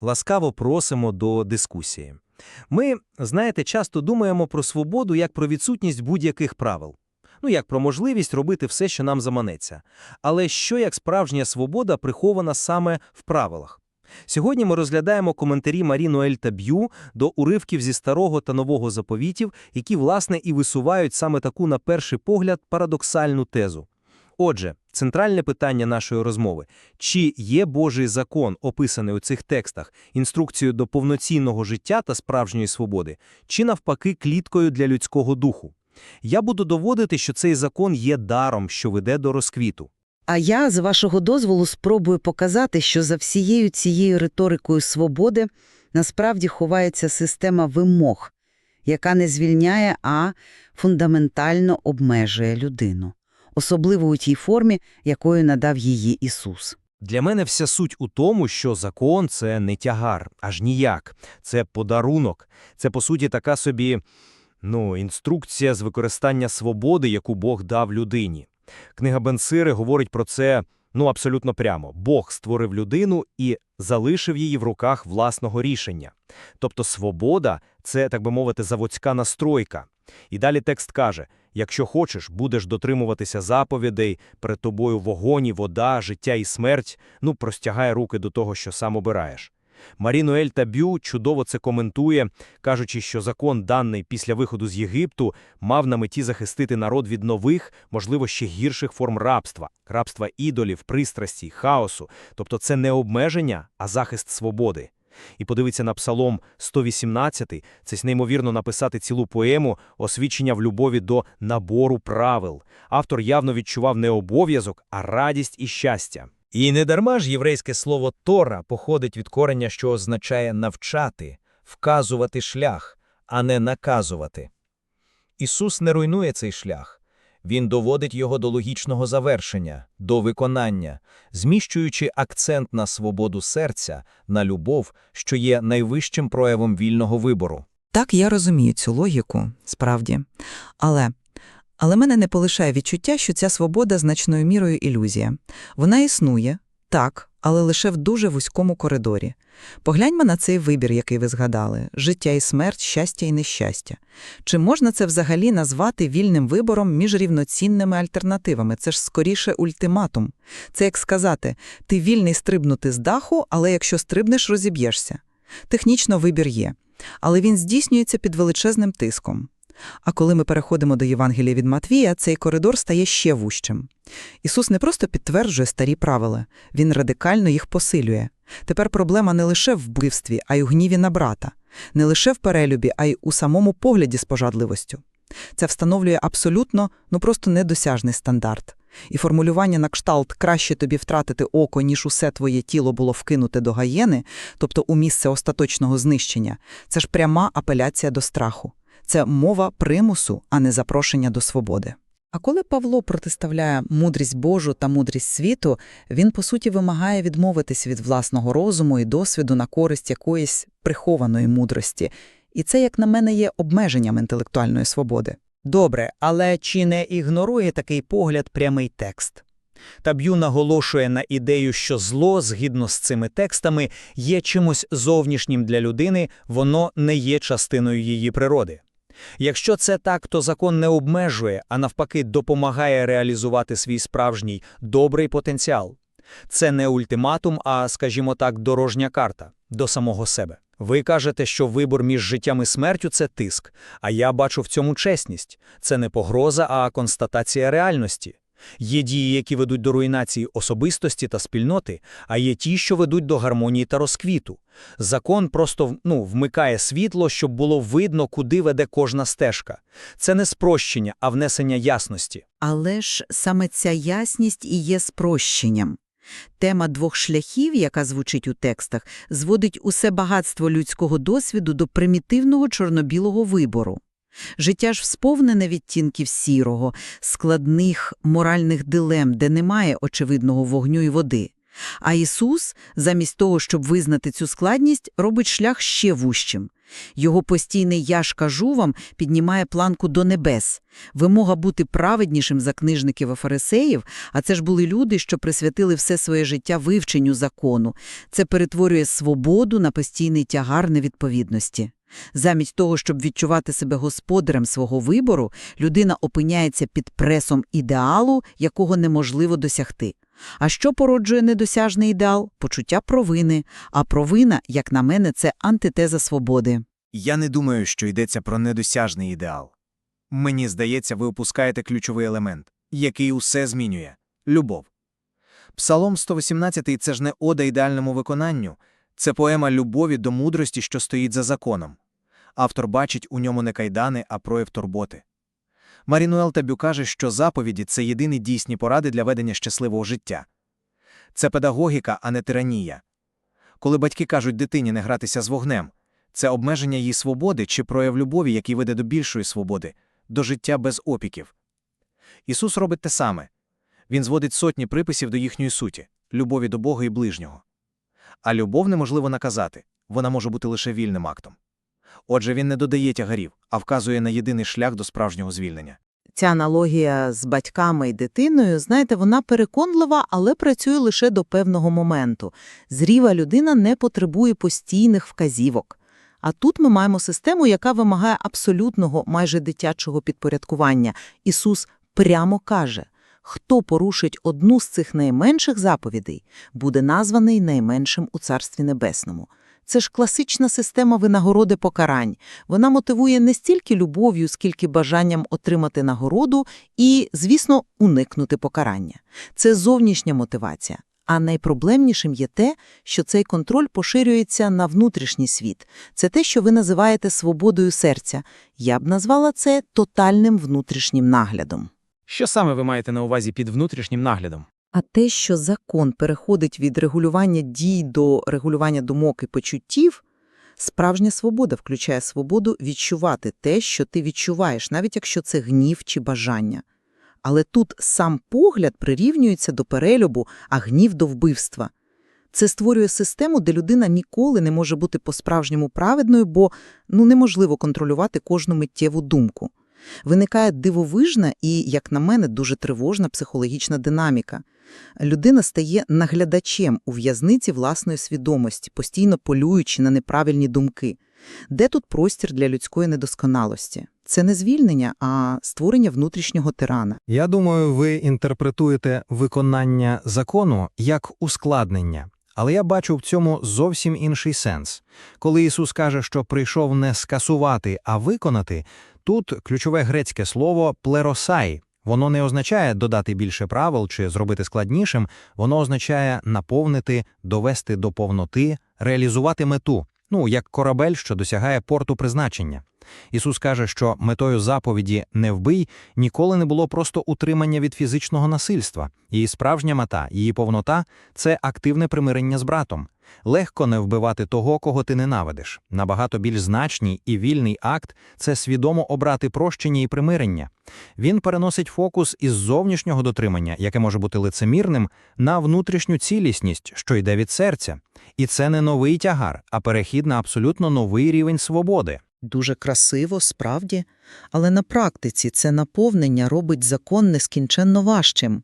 Ласкаво просимо до дискусії. Ми, знаєте, часто думаємо про свободу як про відсутність будь-яких правил. Ну, як про можливість робити все, що нам заманеться. Але що як справжня свобода прихована саме в правилах? Сьогодні ми розглядаємо коментарі Марі Ноель та Б'ю до уривків зі старого та нового заповітів, які, власне, і висувають саме таку, на перший погляд, парадоксальну тезу. Отже, центральне питання нашої розмови – чи є Божий закон, описаний у цих текстах, інструкцією до повноцінного життя та справжньої свободи, чи навпаки кліткою для людського духу? Я буду доводити, що цей закон є даром, що веде до розквіту. А я, з вашого дозволу, спробую показати, що за всією цією риторикою свободи насправді ховається система вимог, яка не звільняє, а фундаментально обмежує людину, особливо у тій формі, якою надав її Ісус. Для мене вся суть у тому, що закон – це не тягар, аж ніяк. Це подарунок. Це, по суті, така собі, ну, інструкція з використання свободи, яку Бог дав людині. Книга Бенсири говорить про це, ну, абсолютно прямо. Бог створив людину і залишив її в руках власного рішення. Тобто свобода – це, так би мовити, заводська настройка. І далі текст каже, якщо хочеш, будеш дотримуватися заповідей, перед тобою вогонь і вода, життя і смерть, ну, простягай руки до того, що сам обираєш. Марі Ноель та Бю чудово це коментує, кажучи, що закон, даний після виходу з Єгипту, мав на меті захистити народ від нових, можливо, ще гірших форм рабства, рабства ідолів, пристрасті, хаосу. Тобто це не обмеження, а захист свободи. І подивиться на Псалом 118, це неймовірно написати цілу поему освічення в любові до набору правил. Автор явно відчував не обов'язок, а радість і щастя. І недарма ж єврейське слово «тора» походить від корення, що означає «навчати», «вказувати шлях», а не «наказувати». Ісус не руйнує цей шлях. Він доводить його до логічного завершення, до виконання, зміщуючи акцент на свободу серця, на любов, що є найвищим проявом вільного вибору. Так, я розумію цю логіку, справді. Але, але мене не полишає відчуття, що ця свобода значною мірою ілюзія. Вона існує, так, але лише в дуже вузькому коридорі. Погляньмо на цей вибір, який ви згадали – життя і смерть, щастя і нещастя. Чи можна це взагалі назвати вільним вибором між рівноцінними альтернативами? Це ж скоріше ультиматум. Це як сказати, ти вільний стрибнути з даху, але якщо стрибнеш, розіб'єшся. Технічно вибір є, але він здійснюється під величезним тиском. А коли ми переходимо до Євангелія від Матвія, цей коридор стає ще вущим. Ісус не просто підтверджує старі правила, Він радикально їх посилює. Тепер проблема не лише в вбивстві, а й у гніві на брата, не лише в перелюбі, а й у самому погляді з пожадливостю. Це встановлює абсолютно, ну просто недосяжний стандарт. І формулювання на кшталт «краще тобі втратити око, ніж усе твоє тіло було вкинуте до гаєни», тобто у місце остаточного знищення, це ж пряма апеляція до страху. Це мова примусу, а не запрошення до свободи. А коли Павло протиставляє мудрість Божу та мудрість світу, він, по суті, вимагає відмовитись від власного розуму і досвіду на користь якоїсь прихованої мудрості. І це, як на мене, є обмеженням інтелектуальної свободи. Добре, але чи не ігнорує такий погляд прямий текст? Таб'ю наголошує на ідею, що зло, згідно з цими текстами, є чимось зовнішнім для людини, воно не є частиною її природи. Якщо це так, то закон не обмежує, а навпаки допомагає реалізувати свій справжній добрий потенціал. Це не ультиматум, а, скажімо так, дорожня карта до самого себе. Ви кажете, що вибор між життям і смертю це тиск, а я бачу в цьому чесність. Це не погроза, а констатація реальності. Є дії, які ведуть до руйнації особистості та спільноти, а є ті, що ведуть до гармонії та розквіту. Закон просто ну, вмикає світло, щоб було видно, куди веде кожна стежка. Це не спрощення, а внесення ясності. Але ж саме ця ясність і є спрощенням. Тема двох шляхів, яка звучить у текстах, зводить усе багатство людського досвіду до примітивного чорно-білого вибору. Життя ж сповнене відтінків сірого, складних моральних дилем, де немає очевидного вогню і води. А Ісус, замість того, щоб визнати цю складність, робить шлях ще вущим. Його постійний «я ж кажу вам» піднімає планку до небес. Вимога бути праведнішим за книжників і фарисеїв, а це ж були люди, що присвятили все своє життя вивченню закону. Це перетворює свободу на постійний тягар невідповідності. Замість того, щоб відчувати себе господарем свого вибору, людина опиняється під пресом ідеалу, якого неможливо досягти. А що породжує недосяжний ідеал? Почуття провини. А провина, як на мене, це антитеза свободи. Я не думаю, що йдеться про недосяжний ідеал. Мені здається, ви опускаєте ключовий елемент, який усе змінює – любов. Псалом 118 – це ж не ода ідеальному виконанню, це поема любові до мудрості, що стоїть за законом. Автор бачить у ньому не кайдани, а прояв турботи. Марінуел Табю каже, що заповіді – це єдині дійсні поради для ведення щасливого життя. Це педагогіка, а не тиранія. Коли батьки кажуть дитині не гратися з вогнем, це обмеження її свободи чи прояв любові, який веде до більшої свободи, до життя без опіків. Ісус робить те саме. Він зводить сотні приписів до їхньої суті – любові до Бога і ближнього. А любов неможливо наказати, вона може бути лише вільним актом. Отже, він не додає тягарів, а вказує на єдиний шлях до справжнього звільнення. Ця аналогія з батьками і дитиною, знаєте, вона переконлива, але працює лише до певного моменту. Зріва людина не потребує постійних вказівок. А тут ми маємо систему, яка вимагає абсолютного, майже дитячого підпорядкування. Ісус прямо каже, хто порушить одну з цих найменших заповідей, буде названий найменшим у Царстві Небесному. Це ж класична система винагороди покарань. Вона мотивує не стільки любов'ю, скільки бажанням отримати нагороду і, звісно, уникнути покарання. Це зовнішня мотивація. А найпроблемнішим є те, що цей контроль поширюється на внутрішній світ. Це те, що ви називаєте свободою серця. Я б назвала це тотальним внутрішнім наглядом. Що саме ви маєте на увазі під внутрішнім наглядом? А те, що закон переходить від регулювання дій до регулювання думок і почуттів, справжня свобода включає свободу відчувати те, що ти відчуваєш, навіть якщо це гнів чи бажання. Але тут сам погляд прирівнюється до перелюбу, а гнів до вбивства. Це створює систему, де людина ніколи не може бути по-справжньому праведною, бо ну, неможливо контролювати кожну миттєву думку. Виникає дивовижна і, як на мене, дуже тривожна психологічна динаміка. Людина стає наглядачем у в'язниці власної свідомості, постійно полюючи на неправильні думки. Де тут простір для людської недосконалості? Це не звільнення, а створення внутрішнього тирана. Я думаю, ви інтерпретуєте виконання закону як ускладнення. Але я бачу в цьому зовсім інший сенс. Коли Ісус каже, що прийшов не скасувати, а виконати, тут ключове грецьке слово «плеросай». Воно не означає додати більше правил чи зробити складнішим, воно означає наповнити, довести до повноти, реалізувати мету, ну, як корабель, що досягає порту призначення. Ісус каже, що метою заповіді «не вбий» ніколи не було просто утримання від фізичного насильства. Її справжня мета, її повнота – це активне примирення з братом. Легко не вбивати того, кого ти ненавидиш. Набагато більш значний і вільний акт – це свідомо обрати прощення і примирення. Він переносить фокус із зовнішнього дотримання, яке може бути лицемірним, на внутрішню цілісність, що йде від серця. І це не новий тягар, а перехід на абсолютно новий рівень свободи. Дуже красиво, справді, але на практиці це наповнення робить закон нескінченно важчим.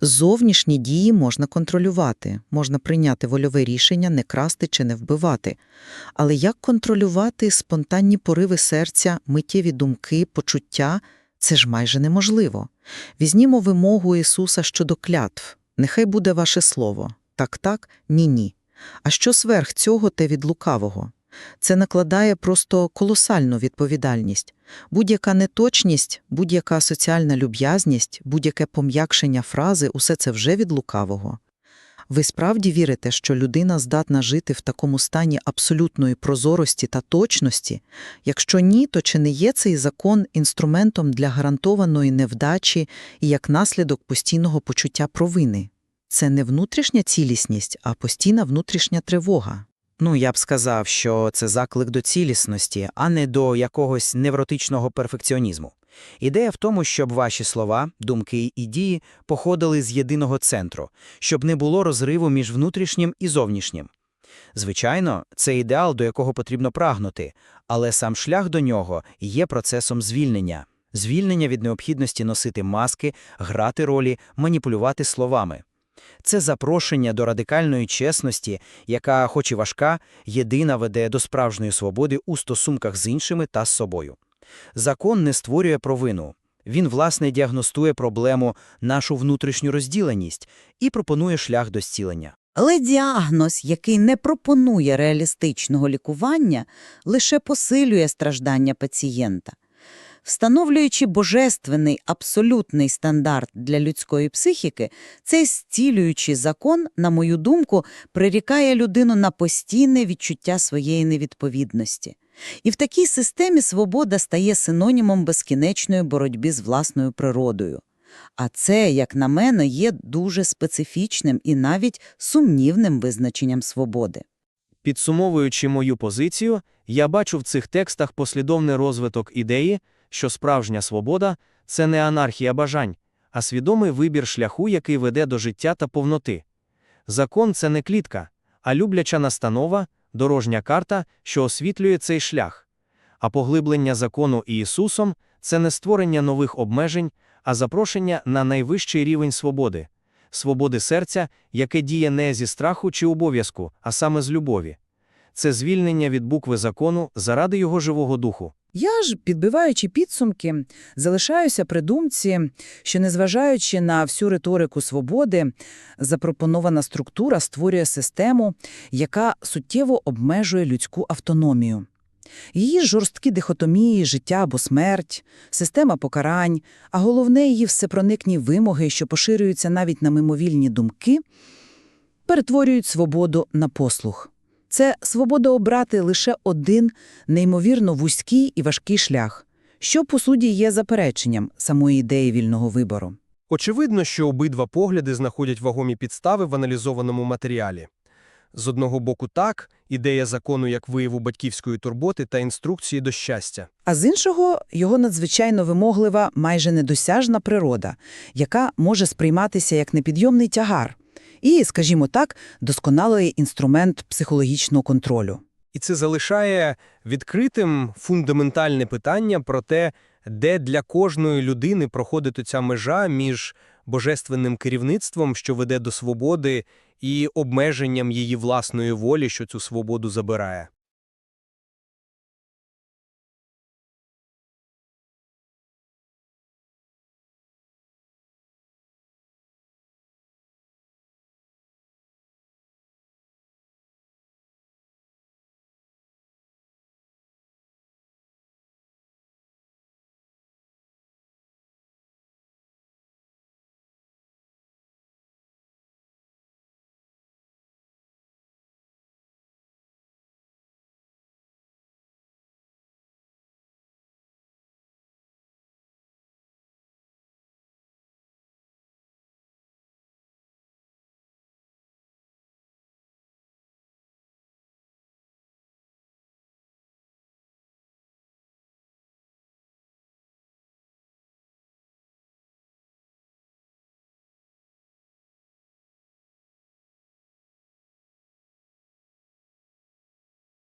Зовнішні дії можна контролювати, можна прийняти вольове рішення не красти чи не вбивати. Але як контролювати спонтанні пориви серця, миттєві думки, почуття – це ж майже неможливо. Візьнімо вимогу Ісуса щодо клятв. Нехай буде ваше слово. Так-так, ні-ні. А що сверх цього те від лукавого? Це накладає просто колосальну відповідальність. Будь-яка неточність, будь-яка соціальна люб'язність, будь-яке пом'якшення фрази – усе це вже від лукавого. Ви справді вірите, що людина здатна жити в такому стані абсолютної прозорості та точності? Якщо ні, то чи не є цей закон інструментом для гарантованої невдачі і як наслідок постійного почуття провини? Це не внутрішня цілісність, а постійна внутрішня тривога. Ну, я б сказав, що це заклик до цілісності, а не до якогось невротичного перфекціонізму. Ідея в тому, щоб ваші слова, думки і дії походили з єдиного центру, щоб не було розриву між внутрішнім і зовнішнім. Звичайно, це ідеал, до якого потрібно прагнути, але сам шлях до нього є процесом звільнення. Звільнення від необхідності носити маски, грати ролі, маніпулювати словами. Це запрошення до радикальної чесності, яка, хоч і важка, єдина веде до справжньої свободи у стосунках з іншими та з собою. Закон не створює провину. Він, власне, діагностує проблему, нашу внутрішню розділеність і пропонує шлях до зцілення. Але діагноз, який не пропонує реалістичного лікування, лише посилює страждання пацієнта. Встановлюючи божественний абсолютний стандарт для людської психіки, цей зцілюючий закон, на мою думку, прирікає людину на постійне відчуття своєї невідповідності. І в такій системі свобода стає синонімом безкінечної боротьби з власною природою. А це, як на мене, є дуже специфічним і навіть сумнівним визначенням свободи. Підсумовуючи мою позицію, я бачу в цих текстах послідовний розвиток ідеї, що справжня свобода – це не анархія бажань, а свідомий вибір шляху, який веде до життя та повноти. Закон – це не клітка, а любляча настанова, дорожня карта, що освітлює цей шлях. А поглиблення закону і Ісусом – це не створення нових обмежень, а запрошення на найвищий рівень свободи. Свободи серця, яке діє не зі страху чи обов'язку, а саме з любові. Це звільнення від букви закону заради його живого духу. Я ж, підбиваючи підсумки, залишаюся при думці, що, незважаючи на всю риторику свободи, запропонована структура створює систему, яка суттєво обмежує людську автономію. Її жорсткі дихотомії, життя або смерть, система покарань, а головне її всепроникні вимоги, що поширюються навіть на мимовільні думки, перетворюють свободу на послух. Це свобода обрати лише один неймовірно вузький і важкий шлях, що, по суті, є запереченням самої ідеї вільного вибору. Очевидно, що обидва погляди знаходять вагомі підстави в аналізованому матеріалі. З одного боку так, ідея закону як вияву батьківської турботи та інструкції до щастя. А з іншого – його надзвичайно вимоглива, майже недосяжна природа, яка може сприйматися як непідйомний тягар і, скажімо так, досконалий інструмент психологічного контролю. І це залишає відкритим фундаментальне питання про те, де для кожної людини проходить ця межа між божественним керівництвом, що веде до свободи, і обмеженням її власної волі, що цю свободу забирає.